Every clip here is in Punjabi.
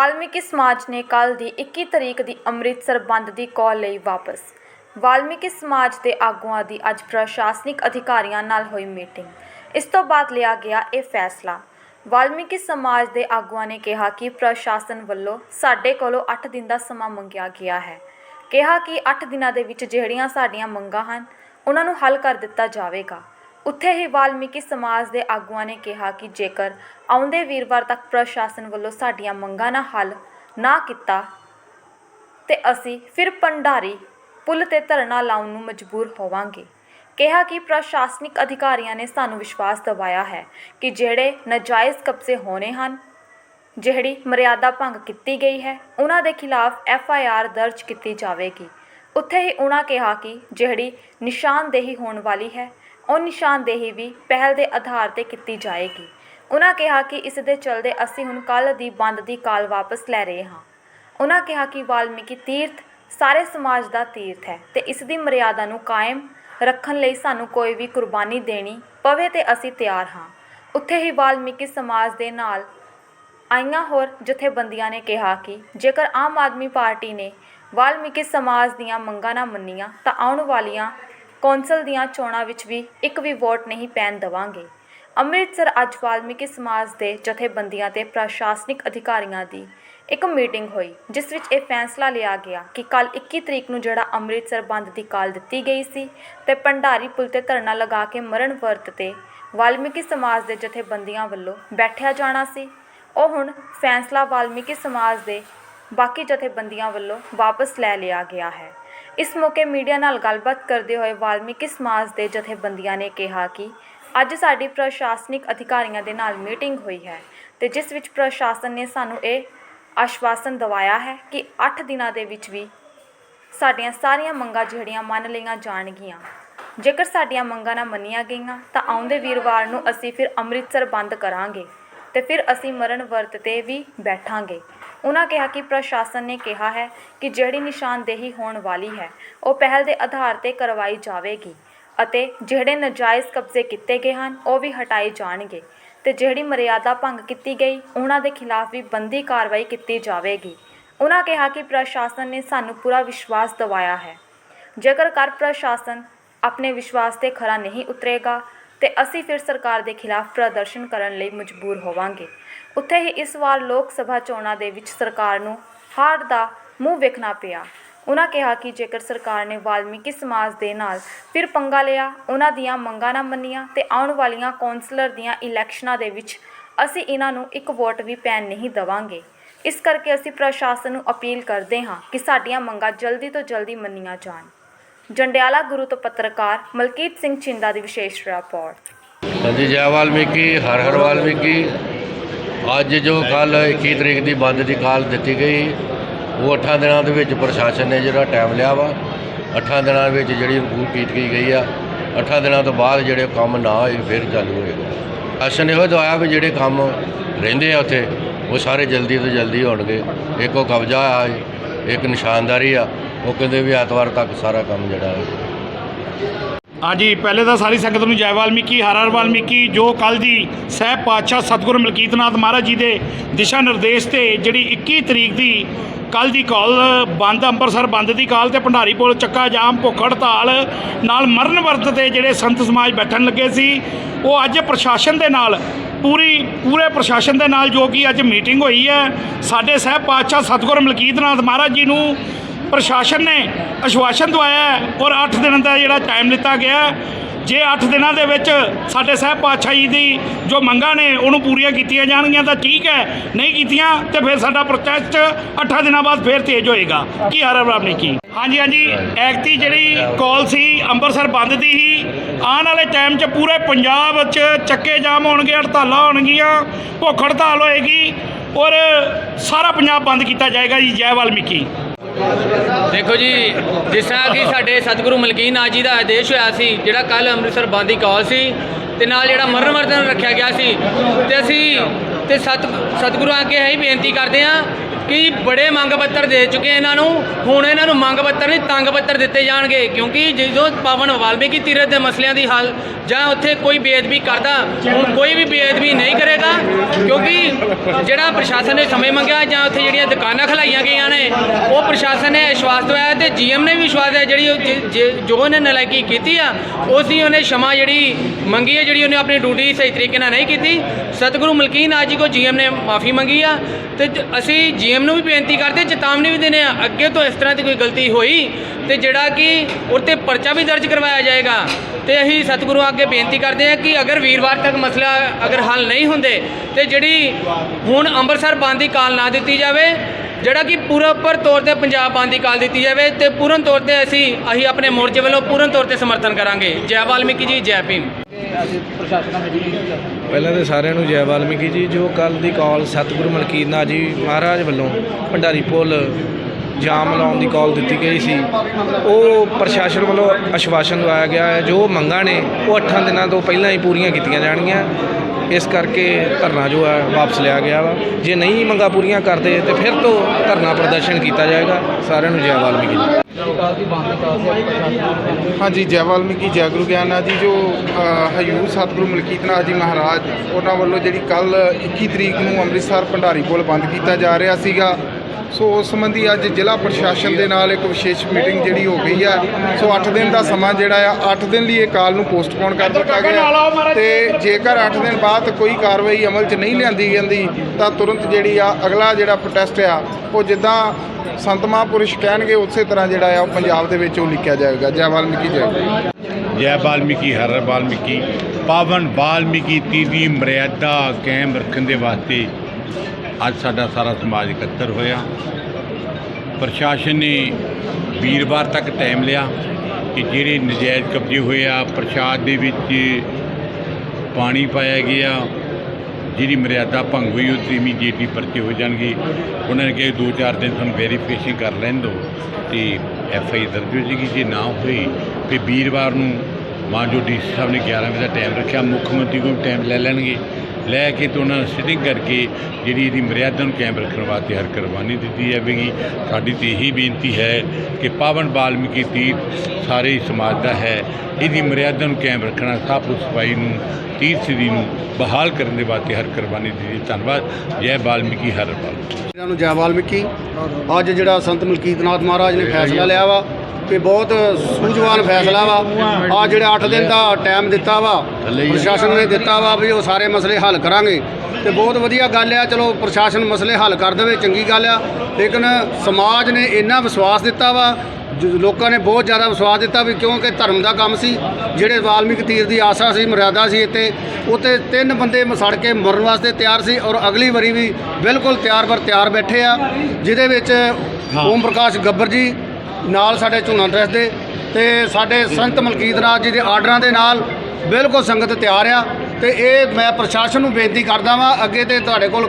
ਵਾਲਮੀਕੀ ਸਮਾਜ ਨੇ ਕੱਲ ਦੀ 21 ਤਰੀਕ ਦੀ ਅੰਮ੍ਰਿਤਸਰ ਬੰਦ ਦੀ ਕਾਲ ਲਈ ਵਾਪਸ। ਵਾਲਮੀਕੀ ਸਮਾਜ ਦੇ ਆਗੂਆਂ ਦੀ ਅੱਜ ਪ੍ਰਸ਼ਾਸਨਿਕ ਅਧਿਕਾਰੀਆਂ ਨਾਲ ਹੋਈ ਮੀਟਿੰਗ। ਇਸ ਤੋਂ ਬਾਅਦ ਲਿਆ ਗਿਆ ਇਹ ਫੈਸਲਾ। ਵਾਲਮੀਕੀ ਸਮਾਜ ਦੇ ਆਗੂਆਂ ਨੇ ਕਿਹਾ ਕਿ ਪ੍ਰਸ਼ਾਸਨ ਵੱਲੋਂ ਸਾਡੇ ਕੋਲੋਂ 8 ਦਿਨ ਦਾ ਸਮਾਂ ਮੰਗਿਆ ਗਿਆ ਹੈ। ਕਿਹਾ ਕਿ 8 ਦਿਨਾਂ ਦੇ ਵਿੱਚ ਜਿਹੜੀਆਂ ਸਾਡੀਆਂ ਮੰਗਾਂ ਹਨ, ਉਹਨਾਂ ਨੂੰ ਹੱਲ ਕਰ ਦਿੱਤਾ ਜਾਵੇਗਾ। ਉੱਥੇ ਹੀ ਵਾਲਮੀਕੀ ਸਮਾਜ ਦੇ ਆਗੂਆਂ ਨੇ ਕਿਹਾ ਕਿ ਜੇਕਰ ਆਉਂਦੇ ਵੀਰਵਾਰ ਤੱਕ ਪ੍ਰਸ਼ਾਸਨ ਵੱਲੋਂ ਸਾਡੀਆਂ ਮੰਗਾਂ ਦਾ ਹੱਲ ਨਾ ਕੀਤਾ ਤੇ ਅਸੀਂ ਫਿਰ ਭੰਡਾਰੀ, ਪੁਲ ਤੇ ਧਰਨਾ ਲਾਉਣ ਨੂੰ ਮਜਬੂਰ ਹੋਵਾਂਗੇ। ਕਿਹਾ ਕਿ ਪ੍ਰਸ਼ਾਸਨਿਕ ਅਧਿਕਾਰੀਆਂ ਨੇ ਸਾਨੂੰ ਵਿਸ਼ਵਾਸ ਦਿਵਾਇਆ ਹੈ ਕਿ ਜਿਹੜੇ ਨਾਜਾਇਜ਼ ਕਬਜ਼ੇ ਹੋਣੇ ਹਨ, ਜਿਹੜੀ ਮਰਿਆਦਾ ਭੰਗ ਕੀਤੀ ਗਈ ਹੈ, ਉਹਨਾਂ ਦੇ ਖਿਲਾਫ ਐਫ ਆਈ ਆਰ ਦਰਜ ਕੀਤੀ ਜਾਵੇਗੀ। ਉੱਥੇ ਹੀ ਉਹਨਾਂ ਕਿਹਾ ਕਿ ਜਿਹੜੀ ਨਿਸ਼ਾਨਦੇਹੀ ਹੋਣ ਵਾਲੀ ਹੈ ਉਹ ਨਿਸ਼ਾਨਦੇਹੀ ਵੀ ਪਹਿਲ ਦੇ ਆਧਾਰ ਤੇ ਕੀਤੀ ਜਾਏਗੀ। ਉਹਨਾਂ ਕਿਹਾ ਕਿ ਇਸ ਦੇ ਚਲਦੇ ਅਸੀਂ ਹੁਣ ਕੱਲ੍ਹ ਦੀ ਬੰਦ ਦੀ ਕਾਲ ਵਾਪਸ ਲੈ ਰਹੇ ਹਾਂ। ਉਹਨਾਂ ਕਿਹਾ ਕਿ ਵਾਲਮੀਕੀ ਤੀਰਥ ਸਾਰੇ ਸਮਾਜ ਦਾ ਤੀਰਥ ਹੈ ਤੇ ਇਸ ਦੀ ਮਰਿਆਦਾ ਨੂੰ ਕਾਇਮ ਰੱਖਣ ਲਈ ਸਾਨੂੰ ਕੋਈ ਵੀ ਕੁਰਬਾਨੀ ਦੇਣੀ ਪਵੇ ਤੇ ਅਸੀਂ ਤਿਆਰ ਹਾਂ। ਉੱਥੇ ਹੀ ਵਾਲਮੀਕੀ ਸਮਾਜ ਦੇ ਨਾਲ ਆਈਆਂ ਹੋਰ ਜਥੇਬੰਦੀਆਂ ਨੇ ਕਿਹਾ ਕਿ ਜੇਕਰ ਆਮ ਆਦਮੀ ਪਾਰਟੀ ਨੇ ਵਾਲਮੀਕੀ ਸਮਾਜ ਦੀਆਂ ਮੰਗਾਂ ਨਾ ਮੰਨੀਆਂ ਤਾਂ ਆਉਣ ਵਾਲੀਆਂ ਕੌਂਸਲ ਦੀਆਂ ਚੋਣਾਂ ਵਿੱਚ ਵੀ ਇੱਕ ਵੀ ਵੋਟ ਨਹੀਂ ਪੈਣ ਦੇਵਾਂਗੇ। ਅੰਮ੍ਰਿਤਸਰ ਅੱਜ ਵਾਲਮੀਕੀ ਸਮਾਜ ਦੇ ਜਥੇਬੰਦੀਆਂ ਤੇ ਪ੍ਰਸ਼ਾਸਨਿਕ ਅਧਿਕਾਰੀਆਂ ਦੀ ਇੱਕ ਮੀਟਿੰਗ ਹੋਈ, ਜਿਸ ਵਿੱਚ ਇਹ ਫੈਸਲਾ ਲਿਆ ਗਿਆ ਕਿ ਕੱਲ 21 ਤਰੀਕ ਨੂੰ ਜਿਹੜਾ ਅੰਮ੍ਰਿਤਸਰ ਬੰਦ ਦੀ ਕਾਲ ਦਿੱਤੀ ਗਈ ਸੀ ਤੇ ਭੰਡਾਰੀ ਪੁਲ ਤੇ ਧਰਨਾ ਲਗਾ ਕੇ ਮਰਨ ਵਰਤ ਤੇ ਵਾਲਮੀਕੀ ਸਮਾਜ ਦੇ ਜਥੇਬੰਦੀਆਂ ਵੱਲੋਂ ਬੈਠਿਆ ਜਾਣਾ ਸੀ। ਉਹ ਹੁਣ ਫੈਸਲਾ ਵਾਲਮੀਕੀ ਸਮਾਜ ਦੇ ਬਾਕੀ ਜਥੇਬੰਦੀਆਂ ਵੱਲੋਂ ਵਾਪਸ ਲੈ ਲਿਆ ਗਿਆ ਹੈ। ਇਸ ਮੌਕੇ ਮੀਡੀਆ ਨਾਲ ਗੱਲਬਾਤ ਕਰਦੇ ਹੋਏ ਵਾਲਮੀਕੀ ਸਮਾਜ ਦੇ ਜਥੇਬੰਦੀਆਂ ਨੇ ਕਿਹਾ ਕਿ ਅੱਜ ਸਾਡੀ ਪ੍ਰਸ਼ਾਸਨਿਕ ਅਧਿਕਾਰੀਆਂ ਦੇ ਨਾਲ ਮੀਟਿੰਗ ਹੋਈ ਹੈ ਤੇ ਜਿਸ ਵਿੱਚ ਪ੍ਰਸ਼ਾਸਨ ਨੇ ਸਾਨੂੰ ਇਹ ਆਸ਼ਵਾਸਨ ਦਿਵਾਇਆ ਹੈ ਕਿ 8 ਦਿਨਾਂ ਦੇ ਵਿੱਚ ਵੀ ਸਾਡੀਆਂ ਸਾਰੀਆਂ ਮੰਗਾਂ ਜਿਹੜੀਆਂ ਮੰਨ ਲਈਆਂ ਜਾਣਗੀਆਂ। ਜੇਕਰ ਸਾਡੀਆਂ ਮੰਗਾਂ ਨਾ ਮੰਨੀਆਂ ਗਈਆਂ, ਤਾਂ ਆਉਂਦੇ ਵੀਰਵਾਰ ਨੂੰ ਅਸੀਂ ਫਿਰ ਅੰਮ੍ਰਿਤਸਰ ਬੰਦ ਕਰਾਂਗੇ ਤੇ ਫਿਰ ਅਸੀਂ ਮਰਨ ਵਰਤ ਤੇ ਵੀ ਬੈਠਾਂਗੇ। ਉਹਨਾਂ ਕਿਹਾ ਕਿ ਪ੍ਰਸ਼ਾਸਨ ਨੇ ਕਿਹਾ ਹੈ ਕਿ ਜਿਹੜੀ ਨਿਸ਼ਾਨਦੇਹੀ ਹੋਣ ਵਾਲੀ ਹੈ, ਉਹ ਪਹਿਲ ਦੇ ਆਧਾਰ ਤੇ ਕਰਵਾਈ ਜਾਵੇਗੀ ਅਤੇ ਜਿਹੜੇ ਨਾਜਾਇਜ਼ ਕਬਜ਼ੇ ਕੀਤੇ ਗਏ ਹਨ, ਉਹ ਵੀ ਹਟਾਏ ਜਾਣਗੇ ਤੇ ਜਿਹੜੀ ਮਰਿਆਦਾ ਭੰਗ ਕੀਤੀ ਗਈ ਉਹਨਾਂ ਦੇ ਖਿਲਾਫ ਵੀ ਬੰਦੀ ਕਾਰਵਾਈ ਕੀਤੀ ਜਾਵੇਗੀ। ਉਹਨਾਂ ਕਿਹਾ ਕਿ ਪ੍ਰਸ਼ਾਸਨ ਨੇ ਸਾਨੂੰ ਪੂਰਾ ਵਿਸ਼ਵਾਸ ਦਿਵਾਇਆ ਹੈ। ਜੇਕਰ ਕਰ ਪ੍ਰਸ਼ਾਸਨ ਆਪਣੇ ਵਿਸ਼ਵਾਸ ਤੇ ਖਰਾ ਨਹੀਂ ਉਤਰੇਗਾ, ਤੇ ਅਸੀਂ ਫਿਰ ਸਰਕਾਰ ਦੇ ਖਿਲਾਫ ਪ੍ਰਦਰਸ਼ਨ ਕਰਨ ਲਈ ਮਜਬੂਰ ਹੋਵਾਂਗੇ। ਉੱਥੇ ਹੀ ਇਸ ਵਾਰ ਲੋਕ ਸਭਾ ਚੋਣਾਂ ਦੇ ਵਿੱਚ ਸਰਕਾਰ ਨੂੰ ਹਾਰ ਦਾ ਮੂੰਹ ਵੇਖਣਾ ਪਿਆ। ਉਹਨਾਂ ਕਿਹਾ ਕਿ ਜੇਕਰ ਸਰਕਾਰ ਨੇ ਵਾਲਮੀਕੀ ਸਮਾਜ ਦੇ ਨਾਲ ਫਿਰ ਪੰਗਾ ਲਿਆ ਉਹਨਾਂ ਦੀਆਂ ਮੰਗਾਂ ਨਾ ਮੰਨੀਆਂ ਤੇ ਆਉਣ ਵਾਲੀਆਂ ਕੌਂਸਲਰ ਦੀਆਂ ਇਲੈਕਸ਼ਨਾਂ ਦੇ ਵਿੱਚ ਅਸੀਂ ਇਹਨਾਂ ਨੂੰ ਇੱਕ ਵੋਟ ਵੀ ਪੈਣ ਨਹੀਂ ਦੇਵਾਂਗੇ। ਇਸ ਕਰਕੇ ਅਸੀਂ ਪ੍ਰਸ਼ਾਸਨ ਨੂੰ ਅਪੀਲ ਕਰਦੇ ਹਾਂ ਕਿ ਸਾਡੀਆਂ ਮੰਗਾਂ ਜਲਦੀ ਤੋਂ ਜਲਦੀ ਮੰਨੀਆਂ ਜਾਣ। ਜੰਡਿਆਲਾ ਗੁਰੂ ਤੋਂ ਪੱਤਰਕਾਰ ਮਲਕੀਤ ਸਿੰਘ ਚਿੰਦਾ ਦੀ ਵਿਸ਼ੇਸ਼ ਰਿਪੋਰਟ। ਹਾਂਜੀ, ਜੈ ਵਾਲਮੀਕੀ, ਹਰ ਹਰ ਵਾਲਮੀਕੀ। ਅੱਜ ਜੋ ਕੱਲ 21 ਤਰੀਕ ਦੀ ਬੰਦ ਦੀ ਕਾਲ ਦਿੱਤੀ ਗਈ, ਉਹ 8 ਦਿਨਾਂ ਦੇ ਵਿੱਚ ਪ੍ਰਸ਼ਾਸਨ ਨੇ ਜਿਹੜਾ ਟਾਈਮ ਲਿਆ ਵਾ 8 ਦਿਨਾਂ ਵਿੱਚ ਜਿਹੜੀ ਰਿਪੋਰਟ ਕੀਤੀ ਗਈ ਆ 8 ਦਿਨਾਂ ਤੋਂ ਬਾਅਦ ਜਿਹੜੇ ਕੰਮ ਨਾ ਹੋਏ, ਫਿਰ ਚਾਲੂ ਹੋਏਗਾ ਪ੍ਰਸ਼ਾਸਨ ਇਹੋ ਦਵਾਇਆ ਵੀ ਜਿਹੜੇ ਕੰਮ ਰਹਿੰਦੇ ਆ ਉੱਥੇ, ਉਹ ਸਾਰੇ ਜਲਦੀ ਤੋਂ ਜਲਦੀ ਹੋਣਗੇ। ਇੱਕ ਉਹ ਕਬਜ਼ਾ ਆ, ਇੱਕ ਨਿਸ਼ਾਨਦਾਰੀ ਆ, ਉਹ ਕਹਿੰਦੇ ਵੀ ਐਤਵਾਰ ਤੱਕ ਸਾਰਾ ਕੰਮ ਜਿਹੜਾ ਹੈ ਹਾਂਜੀ, ਪਹਿਲੇ ਤਾਂ ਸਾਰੀ ਸੰਗਤ ਨੂੰ ਜੈ ਵਾਲਮੀਕੀ, ਹਰ ਹਰ ਵਾਲਮੀਕੀ, ਜੋ ਕੱਲ ਦੀ ਸਹਿਬ ਪਾਤਸ਼ਾਹ ਸਤਿਗੁਰੂ ਮਲਕੀਤਨਾਥ ਮਹਾਰਾਜ ਜੀ ਦੇ ਦਿਸ਼ਾ ਨਿਰਦੇਸ਼ ਤੇ ਜਿਹੜੀ 21 ਤਰੀਕ ਦੀ ਕੱਲ ਦੀ ਕਾਲ ਬੰਦ, ਅੰਮ੍ਰਿਤਸਰ ਬੰਦ ਦੀ ਕਾਲ ਤੇ ਭੰਡਾਰੀ ਪੁਲ, ਚੱਕਾ ਜਾਮ, ਭੁੱਖ ਹੜਤਾਲ ਨਾਲ ਮਰਨ ਵਰਤ ਤੇ ਜਿਹੜੇ ਸੰਤ ਸਮਾਜ ਬੈਠਣ ਲੱਗੇ ਸੀ, ਉਹ ਅੱਜ ਪ੍ਰਸ਼ਾਸਨ ਦੇ ਨਾਲ, ਪੂਰੀ, ਪੂਰੇ ਪ੍ਰਸ਼ਾਸਨ ਦੇ ਨਾਲ ਜੋ ਕਿ ਅੱਜ ਮੀਟਿੰਗ ਹੋਈ ਹੈ, ਸਾਡੇ ਸਹਿਬ ਪਾਤਸ਼ਾਹ ਸਤਿਗੁਰੂ ਮਲਕੀਤਨਾਥ ਮਹਾਰਾਜ ਜੀ ਨੂੰ ਪ੍ਰਸ਼ਾਸਨ ਨੇ ਅਸ਼ਵਾਸਨ ਦਵਾਇਆ ਔਰ 8 ਦਿਨ ਦਾ ਜਿਹੜਾ ਟਾਈਮ ਦਿੱਤਾ ਗਿਆ ਜੇ 8 ਦਿਨਾਂ ਦੇ ਵਿੱਚ ਸਾਡੇ ਸਾਹਿਬ ਪਾਤਸ਼ਾਹ ਜੀ ਦੀ ਜੋ ਮੰਗਾਂ ਨੇ, ਉਹਨੂੰ ਪੂਰੀਆਂ ਕੀਤੀਆਂ ਜਾਣਗੀਆਂ ਤਾਂ ਠੀਕ ਹੈ। ਨਹੀਂ ਕੀਤੀਆਂ ਤੇ ਫਿਰ ਸਾਡਾ ਪ੍ਰੋਟੈਸਟ 8 ਦਿਨਾਂ ਬਾਅਦ ਫਿਰ ਤੇਜ਼ ਹੋਏਗਾ। ਕੀ ਹਰ ਹਰ ਆਪਣੀ ਕੀ? ਹਾਂਜੀ ਹਾਂਜੀ। ਐਕਤੀ ਜਿਹੜੀ ਕਾਲ ਸੀ, ਅੰਮ੍ਰਿਤਸਰ ਬੰਦ ਦੀ ਹੀ। ਆਉਣ ਵਾਲੇ ਟਾਈਮ 'ਚ ਪੂਰੇ ਪੰਜਾਬ 'ਚ ਚੱਕੇ ਜਾਮ ਹੋਣਗੇ, ਹੜਤਾਲਾਂ ਹੋਣਗੀਆਂ ਭੁੱਖ ਹੜਤਾਲ ਹੋਏਗੀ ਔਰ ਸਾਰਾ ਪੰਜਾਬ ਬੰਦ ਕੀਤਾ ਜਾਏਗਾ ਜੀ, ਜੈ ਵਾਲਮੀਕੀ। ਦੇਖੋ ਜੀ, ਜਿਸ ਤਰ੍ਹਾਂ ਕਿ ਸਾਡੇ ਸਤਿਗੁਰੂ ਮਲਕੀਨ ਨਾਥ ਜੀ ਦਾ ਆਦੇਸ਼ ਹੋਇਆ ਸੀ, ਜਿਹੜਾ ਕੱਲ ਅੰਮ੍ਰਿਤਸਰ ਬੰਦ ਦੀ ਕਾਲ ਸੀ, ਤੇ ਨਾਲ ਜਿਹੜਾ ਮਰਨ ਵਰਤਨ ਰੱਖਿਆ ਗਿਆ ਸੀ, ਤੇ ਅਸੀਂ ਤੇ ਸਤ, ਸਤਿਗੁਰਾਂ ਅੱਗੇ ਇਹੀ ਬੇਨਤੀ ਕਰਦੇ ਹਾਂ ਕਿ ਬੜੇ ਮੰਗ ਪੱਤਰ ਦੇ ਚੁੱਕੇ ਇਹਨਾਂ ਨੂੰ। ਹੁਣ ਇਹਨਾਂ ਨੂੰ ਮੰਗ ਪੱਤਰ ਨਹੀਂ, ਤੰਗ ਪੱਤਰ ਦਿੱਤੇ ਜਾਣਗੇ। ਕਿਉਂਕਿ ਜਦੋਂ ਪਾਵਨ ਵਾਲਮੀਕੀ ਤੀਰਥ ਦੇ ਮਸਲਿਆਂ ਦੀ ਹੱਲ ਜਾਂ ਉੱਥੇ ਕੋਈ ਬੇਅਦਬੀ ਕਰਦਾ ਹੁਣ ਕੋਈ ਵੀ ਬੇਅਦਬੀ ਨਹੀਂ ਕਰੇਗਾ। ਕਿਉਂਕਿ ਜਿਹੜਾ ਪ੍ਰਸ਼ਾਸਨ ਨੇ ਸਮੇਂ ਮੰਗਿਆ ਜਾਂ ਉੱਥੇ ਜਿਹੜੀਆਂ ਦੁਕਾਨਾਂ ਖਲਾਈਆਂ ਗਈਆਂ ਨੇ, ਉਹ ਪ੍ਰਸ਼ਾਸਨ ਨੇ ਵਿਸ਼ਵਾਸ ਦਵਾਇਆ ਤੇ ਜੀਐਮ ਨੇ ਵੀ ਵਿਸ਼ਵਾਸ ਦਿਵਾਇਆ, ਜਿਹੜੀ ਉਹ ਜਿ- ਜੋ ਉਹਨੇ ਨਲਾਇਕੀ ਕੀਤੀ ਆ ਉਸ ਦੀ ਉਹਨੇ ਸ਼ਮਾ ਜਿਹੜੀ ਮੰਗੀ ਹੈ, ਜਿਹੜੀ ਉਹਨੇ ਆਪਣੀ ਡਿਊਟੀ ਸਹੀ ਤਰੀਕੇ ਨਾਲ ਨਹੀਂ ਕੀਤੀ। ਸਤਿਗੁਰੂ ਮਲਕੀਨ ਆਜੀ ਕੋ ਜੀਐਮ ਨੇ ਮਾਫੀ ਮੰਗੀ ਆ। ਤੇ ਜ- ਅਸੀਂ ਜੀਐਮ ਨੂੰ ਵੀ ਬੇਨਤੀ ਕਰਦੇ, ਚੇਤਾਵਨੀ ਵੀ ਦਿੰਦੇ ਆ ਅੱਗੇ ਤੋਂ ਇਸ ਤਰ੍ਹਾਂ ਦੀ ਕੋਈ ਗਲਤੀ ਹੋਈ ਤੇ ਜਿਹੜਾ ਕਿ ਉੱਤੇ ਪਰਚਾ ਵੀ ਦਰਜ ਕਰਵਾਇਆ ਜਾਏਗਾ, ਤੇ ਅਸੀਂ ਸਤਿਗੁਰੂ ਅੱਗੇ ਬੇਨਤੀ ਕਰਦੇ ਹਾਂ ਕਿ ਅਗਰ ਵੀਰਵਾਰ ਤੱਕ ਮਸਲਾ ਅਗਰ ਹੱਲ ਨਹੀਂ ਹੁੰਦੇ, ਤੇ ਜਿਹੜੀ ਹੁਣ ਅੰਮ੍ਰਿਤਸਰ ਬੰਦ ਦੀ ਕਾਲ ਨਾ ਦਿੱਤੀ ਜਾਵੇ, ਜਿਹੜਾ ਕਿ ਪੂਰਪਰ ਤੌਰ ਤੇ ਪੰਜਾਬ ਬੰਦ ਦੀ ਕਾਲ ਦਿੱਤੀ ਜਾਵੇ ਤੇ ਪੂਰਨ ਤੌਰ ਤੇ ਅਸੀਂ ਅਸੀਂ ਆਪਣੇ ਮੋਰਚੇ ਵੱਲੋਂ ਪੂਰਨ ਤੌਰ ਤੇ ਸਮਰਥਨ ਕਰਾਂਗੇ। ਜੈ ਵਾਲਮੀਕੀ ਜੀ, ਜੈ ਭੀਮ। ਪਹਿਲਾਂ ਤਾਂ ਸਾਰਿਆਂ ਨੂੰ ਜੈ ਵਾਲਮੀਕੀ ਜੀ, ਜੋ ਕੱਲ ਦੀ ਕਾਲ ਸਤਿਗੁਰੂ ਮਲਕੀਤ ਨਾਥ ਜੀ ਮਹਾਰਾਜ ਵੱਲੋਂ ਭੰਡਾਰੀ ਪੁੱਲ ਜਾਮ ਲਾਉਣ ਦੀ ਕਾਲ ਦਿੱਤੀ ਗਈ ਸੀ, ਉਹ ਪ੍ਰਸ਼ਾਸਨ ਵੱਲੋਂ ਆਸ਼ਵਾਸਨ ਦਵਾਇਆ ਗਿਆ ਹੈ, ਜੋ ਮੰਗਾਂ ਨੇ ਉਹ 8 ਦਿਨਾਂ ਤੋਂ ਪਹਿਲਾਂ ਹੀ ਪੂਰੀਆਂ ਕੀਤੀਆਂ ਜਾਣਗੀਆਂ। ਇਸ ਕਰਕੇ ਧਰਨਾ ਜੋ ਹੈ ਵਾਪਸ ਲਿਆ ਗਿਆ ਵਾ। ਜੇ ਨਹੀਂ ਮੰਗਾਂ ਪੂਰੀਆਂ ਕਰਦੇ ਤੇ ਫਿਰ ਤੋਂ ਧਰਨਾ ਪ੍ਰਦਰਸ਼ਨ ਕੀਤਾ ਜਾਏਗਾ। ਸਾਰਿਆਂ ਨੂੰ ਜੈ ਵਾਲਮੀਕੀ ਜੀ। ਹਾਂਜੀ, ਜੈ ਵਾਲਮੀਕੀ, ਜੈ ਗੁਰੂ ਗਿਆਨਾ ਜੀ, ਜੋ ਹਯੂਰ ਸਤਿਗੁਰੂ ਮਲਕੀਤਨਾਥ ਜੀ ਮਹਾਰਾਜ, ਉਹਨਾਂ ਵੱਲੋਂ ਜਿਹੜੀ ਕੱਲ 21 ਤਰੀਕ ਨੂੰ ਅੰਮ੍ਰਿਤਸਰ ਭੰਡਾਰੀ ਕੋਲ ਬੰਦ ਕੀਤਾ ਜਾ ਰਿਹਾ ਸੀਗਾ। ਸੋ ਉਸ ਸੰਬੰਧੀ ਅੱਜ ਜ਼ਿਲ੍ਹਾ ਪ੍ਰਸ਼ਾਸਨ ਦੇ ਨਾਲ ਇੱਕ ਵਿਸ਼ੇਸ਼ ਮੀਟਿੰਗ ਜਿਹੜੀ ਹੋ ਗਈ ਆ ਸੋ 8 ਦਿਨ ਦਾ ਸਮਾਂ ਜਿਹੜਾ ਆ 8 ਦਿਨ ਲਈ ਇਹ ਕਾਲ ਨੂੰ ਪੋਸਟਪੋਨ ਕਰ ਦਿੱਤਾ ਗਿਆ। ਤੇ ਜੇਕਰ 8 ਦਿਨ ਬਾਅਦ ਕੋਈ ਕਾਰਵਾਈ ਅਮਲ 'ਚ ਨਹੀਂ ਲਿਆਂਦੀ ਜਾਂਦੀ ਤਾਂ ਤੁਰੰਤ ਜਿਹੜੀ ਆ ਅਗਲਾ ਜਿਹੜਾ ਪ੍ਰੋਟੈਸਟ ਆ ਉਹ ਜਿੱਦਾਂ ਸੰਤ ਮਹਾਂਪੁਰਸ਼ ਕਹਿਣਗੇ ਉਸੇ ਤਰ੍ਹਾਂ ਜਿਹੜਾ ਆ ਉਹ ਪੰਜਾਬ ਦੇ ਵਿੱਚ ਉਹ ਲਿਖਿਆ ਜਾਏਗਾ। ਜੈ ਵਾਲਮੀਕੀ ਜੈ ਜੈ ਵਾਲਮੀਕੀ ਹਰ ਵਾਲਮੀਕੀ। ਪਾਵਨ ਵਾਲਮੀਕੀ ਦੀ ਮਰਿਆਦਾ ਕਾਇਮ ਰੱਖਣ ਦੇ ਵਾਸਤੇ ਅੱਜ ਸਾਡਾ ਸਾਰਾ ਸਮਾਜ ਇਕੱਤਰ ਹੋਇਆ। ਪ੍ਰਸ਼ਾਸਨ ਨੇ ਵੀਰਵਾਰ ਤੱਕ ਟਾਈਮ ਲਿਆ ਕਿ ਜਿਹੜੇ ਨਜਾਇਜ਼ ਕਬਜ਼ੇ ਹੋਏ ਆ, ਪ੍ਰਸ਼ਾਦ ਦੇ ਵਿੱਚ ਪਾਣੀ ਪਾਇਆ ਗਿਆ, ਜਿਹੜੀ ਮਰਿਆਦਾ ਭੰਗ ਹੋਈ, ਉਹ ਤੇ ਇਮੀਡੀਏਟਲੀ ਪਰਚੇ ਹੋ ਜਾਣਗੇ। ਉਹਨਾਂ ਨੇ ਕਿਹਾ ਦੋ ਚਾਰ ਦਿਨ ਤੁਹਾਨੂੰ ਵੈਰੀਫਿਕੇਸ਼ਨ ਕਰ ਲੈਣ ਦਿਓ ਤੇ ਐਫ ਆਈ ਦਰਜ ਹੋ ਜਾਏਗੀ। ਜੇ ਨਾ ਹੋਈ ਤੇ ਵੀਰਵਾਰ ਨੂੰ ਮਾਂ ਜੋ ਡੀਸੀ ਸਾਹਿਬ ਨੇ 11 ਵਜੇ ਦਾ ਟਾਈਮ ਰੱਖਿਆ। ਮੁੱਖ ਮੰਤਰੀ ਕੋਲ ਟਾਈਮ ਲੈ ਲੈਣਗੇ। ਲੈ ਕੇ ਤੇ ਉਹਨਾਂ ਨੂੰ ਸਿਟਿੰਗ ਕਰਕੇ ਜਿਹੜੀ ਇਹਦੀ ਮਰਿਆਦਾ ਨੂੰ ਕਾਇਮ ਰੱਖਣ ਵਾਸਤੇ ਹਰ ਕੁਰਬਾਨੀ ਦਿੱਤੀ ਜਾਵੇਗੀ ਸਾਡੀ ਤੇ ਇਹੀ ਬੇਨਤੀ ਹੈ ਕਿ ਪਾਵਨ ਬਾਲਮੀਕੀ ਤੀਰਥ ਸਾਰੇ ਹੀ ਸਮਾਜ ਦਾ ਹੈ। ਇਹਦੀ ਮਰਿਆਦਾ ਨੂੰ ਕਾਇਮ ਰੱਖਣਾ, ਸਾਫ਼ ਸਫ਼ਾਈ ਨੂੰ, ਤੀਰਥ ਦੀ ਨੂੰ ਬਹਾਲ ਕਰਨ ਦੇ ਵਾਸਤੇ ਹਰ ਕੁਰਬਾਨੀ ਦਿੱਤੀ ਧੰਨਵਾਦ। ਜੈ ਬਾਲਮੀਕੀ, ਹਰ ਬਾਲ ਇਹਨਾਂ ਨੂੰ ਜੈ ਵਾਲਮੀਕੀ ਅੱਜ ਜਿਹੜਾ ਸੰਤ ਮਲਕੀਤ ਨਾਥ ਮਹਾਰਾਜ ਨੇ ਫੈਸਲਾ ਲਿਆ ਵਾ ਕਿ ਬਹੁਤ ਸੂਝਵਾਨ ਫੈਸਲਾ ਵਾ। ਆ ਜਿਹੜੇ 8 ਦਿਨ ਦਾ ਟਾਈਮ ਦਿੱਤਾ ਵਾ ਪ੍ਰਸ਼ਾਸਨ ਨੇ ਦਿੱਤਾ ਵਾ ਵੀ ਉਹ ਸਾਰੇ ਮਸਲੇ ਹੱਲ ਕਰਾਂਗੇ। ਤੇ ਬਹੁਤ ਵਧੀਆ ਗੱਲ ਆ ਚਲੋ ਪ੍ਰਸ਼ਾਸਨ ਮਸਲੇ ਹੱਲ ਕਰ ਦੇਵੇ ਚੰਗੀ ਗੱਲ ਆ। ਲੇਕਿਨ ਸਮਾਜ ਨੇ ਇੰਨਾ ਵਿਸ਼ਵਾਸ ਦਿੱਤਾ ਵਾ ਲੋਕਾਂ ਨੇ ਬਹੁਤ ਜ਼ਿਆਦਾ ਵਿਸ਼ਵਾਸ ਦਿੱਤਾ ਵੀ ਕਿਉਂਕਿ ਧਰਮ ਦਾ ਕੰਮ ਸੀ ਜਿਹੜੇ ਵਾਲਮੀਕ ਤੀਰ ਦੀ ਆਸਾ ਸੀ ਮਰਿਆਦਾ ਸੀ ਇੱਥੇ ਉੱਤੇ ਤਿੰਨ ਬੰਦੇ ਸੜ ਕੇ ਮਰਨ ਵਾਸਤੇ ਤਿਆਰ ਸੀ ਔਰ ਅਗਲੀ ਵਾਰੀ ਵੀ ਬਿਲਕੁਲ ਤਿਆਰ ਬਰ ਤਿਆਰ ਬੈਠੇ ਆ ਜਿਹਦੇ ਵਿੱਚ ਓਮ ਪ੍ਰਕਾਸ਼ ਗੱਬਰ ਜੀ ਨਾਲ ਸਾਡੇ ਝੂਨਾ ਡਰੈਸ ਦੇ ਤੇ ਸਾਡੇ ਸੰਤ ਮਲਕੀਤ ਨਾਥ ਜੀ ਦੇ ਆਰਡਰਾਂ ਦੇ ਨਾਲ ਬਿਲਕੁਲ ਸੰਗਤ ਤਿਆਰ ਆ ਤੇ ਇਹ ਮੈਂ ਪ੍ਰਸ਼ਾਸਨ ਨੂੰ ਬੇਨਤੀ ਕਰਦਾ ਵਾਂ ਅੱਗੇ ਤੇ ਤੁਹਾਡੇ ਕੋਲ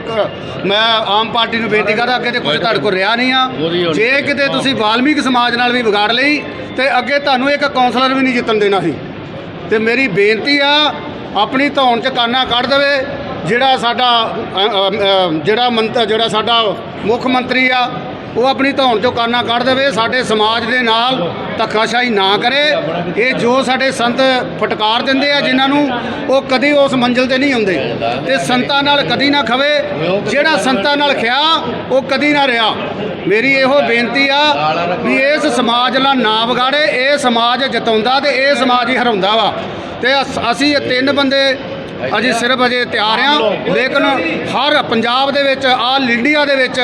ਮੈਂ ਆਮ ਪਾਰਟੀ ਨੂੰ ਬੇਨਤੀ ਕਰਦਾ ਅੱਗੇ ਤੇ ਕੁਝ ਤੁਹਾਡੇ ਕੋਲ ਰਿਹਾ ਨਹੀਂ ਆ। ਜੇ ਕਿਤੇ ਤੁਸੀਂ ਵਾਲਮੀਕ ਸਮਾਜ ਨਾਲ ਵੀ ਵਿਗਾੜ ਲਈ ਤੇ ਅੱਗੇ ਤੁਹਾਨੂੰ ਇੱਕ ਕਾਉਂਸਲਰ ਵੀ ਨਹੀਂ ਜਿੱਤਣ ਦੇਣਾ ਸੀ। ਤੇ ਮੇਰੀ ਬੇਨਤੀ ਆ ਆਪਣੀ ਧੌਣ ਚ ਕਾਨਾ ਕੱਢ ਦੇਵੇ ਜਿਹੜਾ ਸਾਡਾ ਜਿਹੜਾ ਮੰਤ ਜਿਹੜਾ ਸਾਡਾ ਮੁੱਖ ਮੰਤਰੀ ਆ ਉਹ ਆਪਣੀ ਧੌਣ ਚੋਂ ਕਾਨਾ ਕੱਢ ਦੇਵੇ, ਸਾਡੇ ਸਮਾਜ ਦੇ ਨਾਲ ਧੱਕਾਸ਼ਾਹੀ ਨਾ ਕਰੇ। ਇਹ ਜੋ ਸਾਡੇ ਸੰਤ ਫਟਕਾਰ ਦਿੰਦੇ ਆ ਜਿਨ੍ਹਾਂ ਨੂੰ, ਉਹ ਕਦੀ ਉਸ ਮੰਜ਼ਿਲ ਤੇ ਨਹੀਂ ਹੁੰਦੇ। ਤੇ ਸੰਤਾਂ ਨਾਲ ਕਦੀ ਨਾ ਖਵੇ, ਜਿਹੜਾ ਸੰਤਾਂ ਨਾਲ ਖਿਆ, ਉਹ ਕਦੀ ਨਾ ਰਿਹਾ। ਮੇਰੀ ਇਹੋ ਬੇਨਤੀ ਆ ਵੀ ਇਸ ਸਮਾਜ ਨਾਲ ਨਾ ਵਿਗਾੜੇ, ਇਹ ਸਮਾਜ ਜਿਤਾਉਂਦਾ ਤੇ ਇਹ ਸਮਾਜ ਹੀ ਹਰਾਉਂਦਾ ਵਾ। ਤੇ ਅਸੀਂ ਇਹ ਤਿੰਨ ਬੰਦੇ ਅਜੇ ਸਿਰਫ ਅਜੇ ਤਿਆਰ ਆ ਲੇਕਿਨ ਹਰ ਪੰਜਾਬ ਦੇ ਵਿੱਚ, ਆਲ ਇੰਡੀਆ ਦੇ ਵਿੱਚ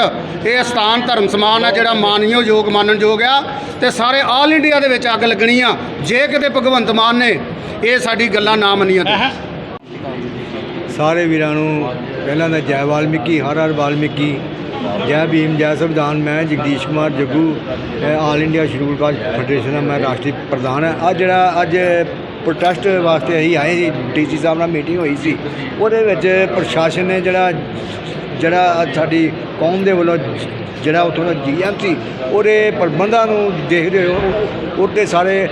ਇਹ ਸਥਾਨ ਧਰਮ ਸਮਾਨ ਆ, ਜਿਹੜਾ ਮਾਨਯੋਗ, ਯੋਗ, ਮੰਨਣਯੋਗ ਆ, ਤੇ ਸਾਰੇ ਆਲ ਇੰਡੀਆ ਦੇ ਵਿੱਚ ਅੱਗ ਲੱਗਣੀ ਆ। ਜੇ ਕਿਤੇ ਭਗਵੰਤ ਮਾਨ ਨੇ ਇਹ ਸਾਡੀ ਗੱਲਾਂ ਨਾ ਮੰਨੀਆਂ ਤੇ। ਸਾਰੇ ਵੀਰਾਂ ਨੂੰ ਪਹਿਲਾਂ ਤਾਂ ਜੈ ਵਾਲਮੀਕੀ, ਹਰ ਹਰ ਵਾਲਮੀਕੀ, ਜੈ ਭੀਮ, ਜੈ ਸੰਵਿਧਾਨ, ਮੈਂ ਜਗਦੀਸ਼ ਕੁਮਾਰ ਜੱਗੂ ਇਹ all India scheduled caste federation ਦਾ ਮੈਂ ਰਾਸ਼ਟਰੀ ਪ੍ਰਧਾਨ ਹਾਂ। ਅੱਜ ਜਿਹੜਾ ਅੱਜ ਪ੍ਰੋਟੈਸਟ ਵਾਸਤੇ ਅਸੀਂ ਆਏ ਸੀ ਡੀਸੀ ਸਾਹਿਬ ਨਾਲ ਮੀਟਿੰਗ ਹੋਈ ਸੀ। ਉਹਦੇ ਵਿੱਚ ਪ੍ਰਸ਼ਾਸਨ ਨੇ ਜਿਹੜਾ ਜਿਹੜਾ ਸਾਡੀ ਕੌਮ ਦੇ ਵੱਲੋਂ ਜਿਹੜਾ ਉੱਥੋਂ ਦਾ ਜੀਐਮ ਸੀ, ਉਹਦੇ ਪ੍ਰਬੰਧਾਂ ਨੂੰ ਦੇਖਦੇ ਹੋ ਉਹਦੇ ਸਾਰੇ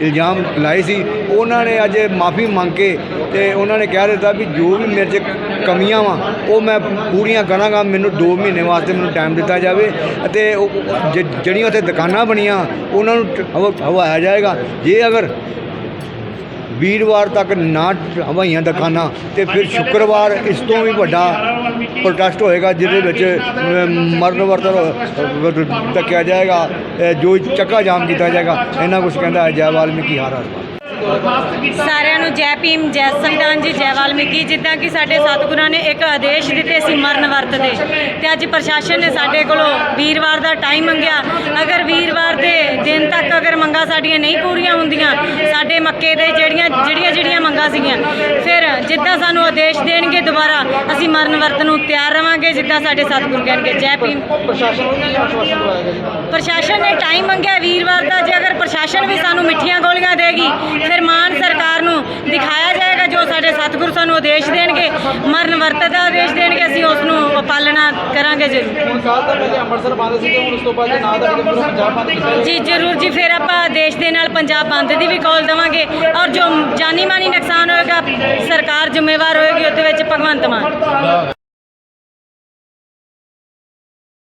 ਇਲਜ਼ਾਮ ਲਾਏ ਸੀ। ਉਹਨਾਂ ਨੇ ਅੱਜ ਮਾਫੀ ਮੰਗ ਕੇ ਤੇ ਉਹਨਾਂ ਨੇ ਕਹਿ ਦਿੱਤਾ ਵੀ ਜੋ ਵੀ ਮੇਰੇ 'ਚ ਕਮੀਆਂ ਵਾ, ਉਹ ਮੈਂ ਪੂਰੀਆਂ ਕਰਾਂਗਾ, ਮੈਨੂੰ 2 ਮਹੀਨੇ ਵਾਸਤੇ ਮੈਨੂੰ ਟਾਈਮ ਦਿੱਤਾ ਜਾਵੇ ਅਤੇ ਉਹ ਜ- ਜਿਹੜੀਆਂ ਉੱਥੇ ਦੁਕਾਨਾਂ ਬਣੀਆਂ, ਉਹਨਾਂ ਨੂੰ ਹਵਾਇਆ ਜਾਏਗਾ। ਜੇ ਅਗਰ ਵੀਰਵਾਰ ਤੱਕ ਨਾ ਹਵਾਈਆਂ ਦੁਕਾਨਾਂ ਤੇ ਫਿਰ ਸ਼ੁੱਕਰਵਾਰ ਇਸ ਤੋਂ ਵੀ ਵੱਡਾ ਪ੍ਰੋਟੈਸਟ ਹੋਏਗਾ, ਜਿਹਦੇ ਵਿੱਚ ਮਰਨ ਵਰਤ ਤੱਕਿਆ ਜਾਏਗਾ ਜੋ ਚੱਕਾ ਜਾਮ ਕੀਤਾ ਜਾਏਗਾ, ਇਹਨਾਂ ਕੁਝ ਕਹਿੰਦਾ ਹੈ, ਜੈ ਵਾਲਮੀਕੀ, ਹਰ ਹਰ ਸਾਰਿਆਂ ਨੂੰ ਜੈ ਭੀਮ, ਜੈ ਸੰਵਿਧਾਨ ਜੀ, ਜੈ ਵਾਲਮੀਕੀ, ਜਿੱਦਾਂ ਕਿ ਸਾਡੇ ਸਤਿਗੁਰਾਂ ਨੇ ਇੱਕ ਆਦੇਸ਼ ਦਿੱਤੇ ਸੀ ਮਰਨ ਵਰਤ ਦੇ। ਤੇ ਅੱਜ ਪ੍ਰਸ਼ਾਸਨ ਨੇ ਸਾਡੇ ਕੋਲੋਂ ਵੀਰਵਾਰ ਦਾ ਟਾਈਮ ਮੰਗਿਆ। ਅਗਰ ਵੀਰਵਾਰ ਦੇ ਦਿਨ ਮੰਗਾਂ ਸਾਡੀਆਂ ਨਹੀਂ ਪੂਰੀਆਂ ਹੁੰਦੀਆਂ। ਸਾਡੇ ਮੱਕੇ ਦੇ ਜਿਹੜੀਆਂ ਜਿਹੜੀਆਂ ਜਿਹੜੀਆਂ ਮੰਗਾਂ ਸੀਗੀਆਂ। ਫਿਰ ਜਿੱਦਾਂ ਸਾਨੂੰ ਆਦੇਸ਼ ਦੇਣਗੇ ਦੁਬਾਰਾ ਅਸੀਂ ਮਰਨ ਵਰਤ ਨੂੰ ਤਿਆਰ ਰਵਾਂਗੇ ਜਿੱਦਾਂ ਸਾਡੇ ਸਤਿਗੁਰ ਕਹਿਣਗੇ। ਜੈ ਭੀਮ। ਪ੍ਰਸ਼ਾਸਨ ਨੇ ਟਾਈਮ ਮੰਗਿਆ ਵੀਰਵਾਰ ਦਾ। ਜੇ ਅਗਰ ਪ੍ਰਸ਼ਾਸਨ ਵੀ ਸਾਨੂੰ ਮਿੱਠੀਆਂ ਗੋਲੀਆਂ ਦੇਗੀ ਫਿਰ ਮਾਨ ਸਰਕਾਰ ਨੂੰ ਦਿਖਾਇਆ ਜਾਏਗਾ ਜੋ ਸਾਡੇ ਸਤਿਗੁਰ ਸਾਨੂੰ ਆਦੇਸ਼ ਦੇਣਗੇ। ਮਰਨ ਵਰਤ ਦਾ ਆਦੇਸ਼ ਦੇਣਗੇ। ਉਸ ਪਾਲਣਾ ਕਰਾਂਗੇ ਜ਼ਰੂਰ। ਜੀ ਜ਼ਰੂਰ ਜੀ ਫਿਰ ਆਪਾਂ ਦੇਸ਼ ਦੇ ਨਾਲ ਪੰਜਾਬ ਬੰਦ ਦੀ ਵੀ ਕਾਲ ਦੇਵਾਂਗੇ। ਔਰ ਜੋ ਜਾਨੀ ਮਾਨੀ ਨੁਕਸਾਨ ਹੋਏਗਾ ਸਰਕਾਰ ਜ਼ਿੰਮੇਵਾਰ ਹੋਏਗੀ ਉਹਦੇ ਵਿੱਚ ਭਗਵੰਤ ਮਾਨ।